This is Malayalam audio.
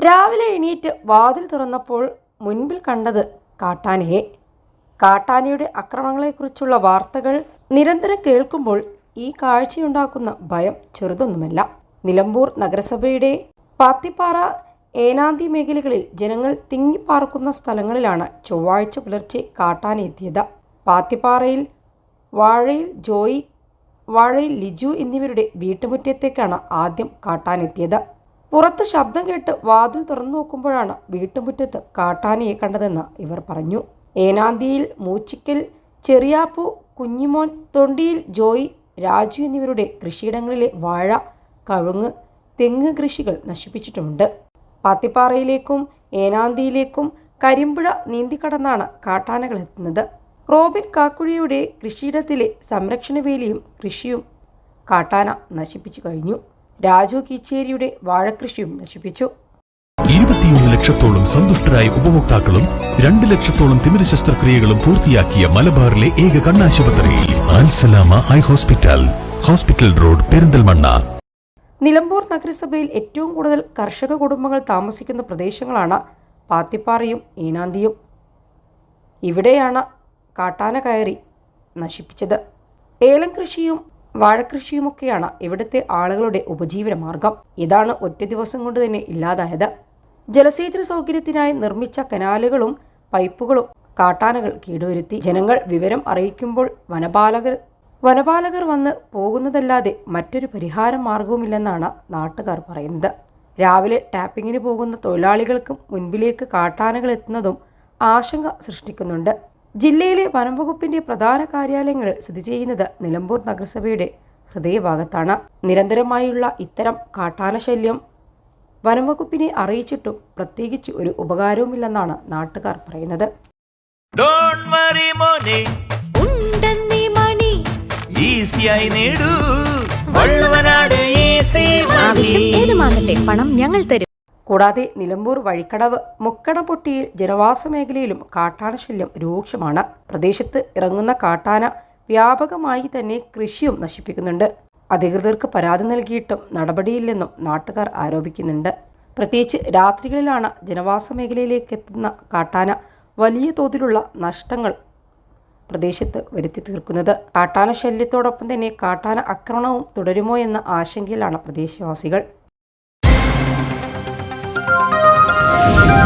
രാവിലെ എണീറ്റ് വാതിൽ തുറന്നപ്പോൾ മുൻപിൽ കണ്ടത് കാട്ടാനയെ. കാട്ടാനയുടെ അക്രമങ്ങളെക്കുറിച്ചുള്ള വാർത്തകൾ നിരന്തരം കേൾക്കുമ്പോൾ ഈ കാഴ്ചയുണ്ടാക്കുന്ന ഭയം ചെറുതൊന്നുമല്ല. നിലമ്പൂർ നഗരസഭയുടെ പാത്തിപ്പാറ ഏനാന്തി മേഖലകളിൽ ജനങ്ങൾ തിങ്ങിപ്പാർക്കുന്ന സ്ഥലങ്ങളിലാണ് ചൊവ്വാഴ്ച പുലർച്ചെ കാട്ടാന എത്തിയത്. പാത്തിപ്പാറയിൽ വാഴയിൽ ജോയി വാഴയിൽ ലിജു എന്നിവരുടെ വീട്ടുമുറ്റത്തേക്കാണ് ആദ്യം കാട്ടാനെത്തിയത്. പുറത്ത് ശബ്ദം കേട്ട് വാതിൽ തുറന്നു നോക്കുമ്പോഴാണ് വീട്ടുമുറ്റത്ത് കാട്ടാനയെ കണ്ടതെന്ന് ഇവർ പറഞ്ഞു. ഏനാന്തിയിൽ മൂച്ചിക്കൽ ചെറിയാപ്പു കുഞ്ഞിമോൻ തൊണ്ടിയിൽ ജോയി രാജു എന്നിവരുടെ കൃഷിയിടങ്ങളിലെ വാഴ കഴുങ്ങ് തെങ്ങ് കൃഷികൾ നശിപ്പിച്ചിട്ടുമുണ്ട്. പാത്തിപ്പാറയിലേക്കും ഏനാന്തിയിലേക്കും കരിമ്പുഴ നീന്തിക്കടന്നാണ് കാട്ടാനകൾ എത്തുന്നത്. റോബിൻ കാക്കുഴിയുടെ കൃഷിയിടത്തിലെ സംരക്ഷണ വേലിയും കൃഷിയും കാട്ടാന നശിപ്പിച്ചു കഴിഞ്ഞു. രാജു കീച്ചേരിയുടെ വാഴക്കൃഷിയും നശിപ്പിച്ചു. ഇരുപത്തിയൊന്ന് ലക്ഷത്തോളം സന്തുഷ്ടരായ ഉപഭോക്താക്കളും രണ്ട് ലക്ഷത്തോളം തിമിര ശസ്ത്രക്രിയകളും പൂർത്തിയാക്കിയ മലബാറിലെ ഏക കണ്ണാശുപത്രി Al Salama eye hospital hospital road Perinthalmanna. Nilambur നഗരസഭയിൽ ഏറ്റവും കൂടുതൽ കർഷക കുടുംബങ്ങൾ താമസിക്കുന്ന പ്രദേശങ്ങളാണ് പാത്തിപ്പാറയും ഈനാന്തിയും. ഇവിടെയാണ് കാട്ടാന കയറി നശിപ്പിച്ചത്. ഏലം കൃഷിയും വാഴക്കൃഷിയുമൊക്കെയാണ് ഇവിടുത്തെ ആളുകളുടെ ഉപജീവന മാർഗം ഇതാണ് ഒറ്റ ദിവസം കൊണ്ട് തന്നെ ഇല്ലാതായത്. ജലസേചന സൗകര്യത്തിനായി നിർമ്മിച്ച കനാലുകളും പൈപ്പുകളും കാട്ടാനകൾ കേടുവരുത്തി. ജനങ്ങൾ വിവരം അറിയിക്കുമ്പോൾ വനപാലകർ വനപാലകർ വന്ന് പോകുന്നതല്ലാതെ മറ്റൊരു പരിഹാര മാർഗവുമില്ലെന്നാണ് നാട്ടുകാർ പറയുന്നത്. രാവിലെ ടാപ്പിങ്ങിന് പോകുന്ന തൊഴിലാളികൾക്കും മുൻപിലേക്ക് കാട്ടാനകൾ എത്തുന്നതും ആശങ്ക സൃഷ്ടിക്കുന്നുണ്ട്. ജില്ലയിലെ വനംവകുപ്പിന്റെ പ്രധാന കാര്യാലയങ്ങൾ സ്ഥിതി ചെയ്യുന്നത് നിലമ്പൂർ നഗരസഭയുടെ ഹൃദയഭാഗത്താണ്. നിരന്തരമായുള്ള ഇത്തരം കാട്ടാന ശല്യം വനംവകുപ്പിനെ അറിയിച്ചിട്ടും പ്രത്യേകിച്ച് ഒരു ഉപകാരവുമില്ലെന്നാണ് നാട്ടുകാർ പറയുന്നത്. ഡോൺ വറി മോനെ. ഉണ്ടെന്നീ മണി. ഈസിയായി നേടൂ. വള്ളുവനാട് ഈസി ആവശ്യം ഏതുമാകട്ടെ പണം ഞങ്ങൾ തരും. കൂടാതെ നിലമ്പൂർ വഴിക്കടവ് മുക്കടംപൊട്ടിയിൽ ജനവാസ മേഖലയിലും കാട്ടാന ശല്യം രൂക്ഷമാണ്. പ്രദേശത്ത് ഇറങ്ങുന്ന കാട്ടാന വ്യാപകമായി തന്നെ കൃഷിയും നശിപ്പിക്കുന്നുണ്ട്. അധികൃതർക്ക് പരാതി നൽകിയിട്ടും നടപടിയില്ലെന്നും നാട്ടുകാർ ആരോപിക്കുന്നുണ്ട്. പ്രത്യേകിച്ച് രാത്രികളിലാണ് ജനവാസ മേഖലയിലേക്ക് എത്തുന്ന കാട്ടാന വലിയ തോതിലുള്ള നഷ്ടങ്ങൾ പ്രദേശത്ത് വരുത്തി തീർക്കുന്നത്. കാട്ടാന ശല്യത്തോടൊപ്പം തന്നെ കാട്ടാന ആക്രമണവും തുടരുമോ എന്ന ആശങ്കയിലാണ് പ്രദേശവാസികൾ. Thank you.